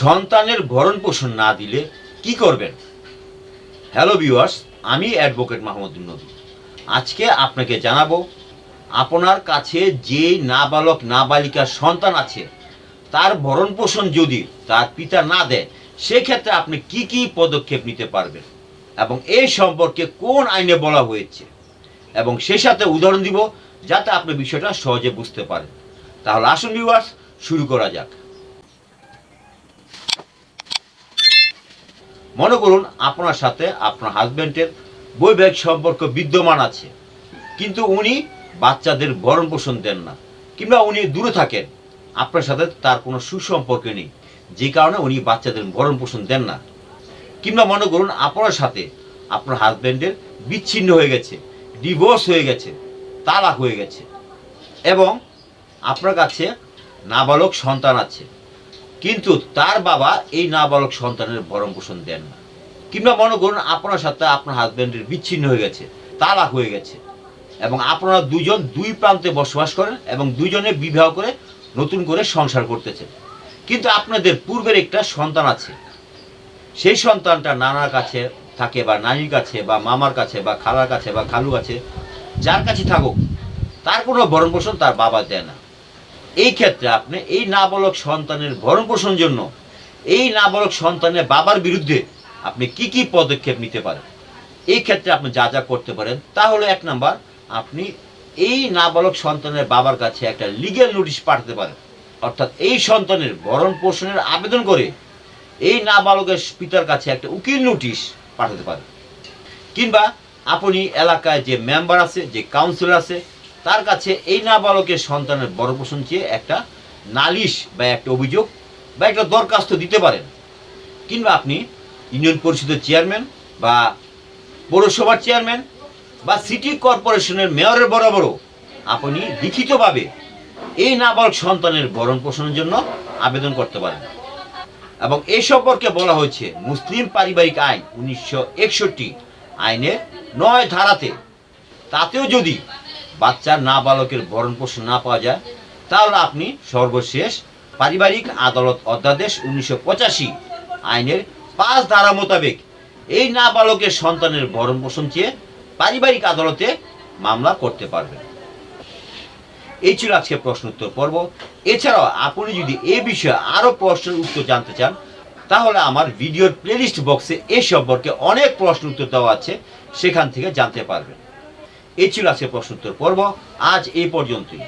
সন্তানের ভরণ পোষণ না দিলে কি করবেন? হ্যালো ভিউয়ার্স আমি অ্যাডভোকেট মাহমুদুল নবী। আজকে আপনাকে জানাব, আপনার কাছে যে নাবালক, নাবালিকার সন্তান আছে, তার ভরণ পোষণ যদি তার পিতা না দেয়, সেক্ষেত্রে আপনি কি কি পদক্ষেপ নিতে পারবেন? এবং এই সম্পর্কে কোন আইনে বলা হয়েছে? এবং সে সাথে উদাহরণ দিব, যাতে আপনি বিষয়টা সহজে বুঝতে পারেন। তাহলে আসুন ভিউয়ার্স শুরু করা যাক। মনে করুন আপনার সাথে আপনার হাজব্যান্ডের বৈবাহিক সম্পর্ক বিদ্যমান আছে, কিন্তু উনি বাচ্চাদের ভরণ পোষণ দেন না, কিংবা উনি দূরে থাকেন, আপনার সাথে তার কোনো সুসম্পর্ক নেই, যে কারণে উনি বাচ্চাদের ভরণ পোষণ দেন না। কিংবা মনে করুন আপনার সাথে আপনার হাজব্যান্ডের বিচ্ছিন্ন হয়ে গেছে ডিভোর্স হয়ে গেছে, তালাক হয়ে গেছে, এবং আপনার কাছে নাবালক সন্তান আছে। কিন্তু তার বাবা এই নাবালক সন্তানের ভরণ পোষণ দেন না। কিংবা মনে করুন, আপনার সাথে আপনার হাজব্যান্ডের বিচ্ছিন্ন হয়ে গেছে, তালাক হয়ে গেছে, এবং আপনারা দুজন দুই প্রান্তে বসবাস করেন এবং দুজনে বিবাহ করে নতুন করে সংসার করতেছেন। কিন্তু আপনাদের পূর্বের একটা সন্তান আছে। সেই সন্তানটা নানার কাছে থাকে বা নানির কাছে বা মামার কাছে বা খালার কাছে বা খালু কাছে, যার কাছে থাকুক, তার কোনো ভরণ পোষণ তার বাবা দেয় না। এই ক্ষেত্রে আপনি এই নাবালক সন্তানের ভরণ পোষণ জন্য এই নাবালক সন্তানের বাবার বিরুদ্ধে আপনি কি কি পদক্ষেপ নিতে পারেন? এই ক্ষেত্রে আপনি যা যা করতে পারেন, তাহলে এক নাম্বার, আপনি এই নাবালক সন্তানের বাবার কাছে একটা লিগ্যাল নোটিশ পাঠাতে পারেন। অর্থাৎ এই সন্তানের ভরণ পোষণের আবেদন করে এই নাবালকের পিতার কাছে একটা উকিল নোটিশ পাঠাতে পারেন। কিংবা আপনি এলাকায় যে মেম্বার আছে, যে কাউন্সিলর আছে তার কাছে এই নাবালকের সন্তানের বড় পোষণ চেয়ে একটা নালিশ বা একটা অভিযোগ বা একটা দরখাস্ত দিতে পারেন। কিংবা আপনি ইউনিয়ন পরিষদের চেয়ারম্যান বা পৌরসভার চেয়ারম্যান বা সিটি কর্পোরেশনের মেয়রের বরাবরও আপনি লিখিতভাবে এই নাবালক সন্তানের ভরণ পোষণের জন্য আবেদন করতে পারেন। এবং এই সম্পর্কে বলা হয়েছে, মুসলিম পারিবারিক আইন উনিশশো একষট্টি আইনের নয় ধারাতে তাতেও যদি বাচ্চার নাবালকের ভরণ পোষণ না পাওয়া যায়, তাহলে আপনি সর্বশেষ পারিবারিক আদালত অধ্যাদেশ উনিশশো পঁচাশি আইনের পাঁচ ধারা মোতাবেক এই নাবালকের সন্তানের ভরণ পোষণ চেয়ে পারিবারিক আদালতে মামলা করতে পারবেন। এই ছিল আজকে প্রশ্ন উত্তর পর্ব। এছাড়াও আপনি যদি এ বিষয়ে আরও প্রশ্নের উত্তর জানতে চান, তাহলে আমার ভিডিওর প্লেলিস্ট বক্সে এ সম্পর্কে অনেক প্রশ্ন উত্তর দেওয়া আছে, সেখান থেকে জানতে পারবেন। এই ছিল আজকে প্রশ্নোত্তর পর্ব। আজ এই পর্যন্তই।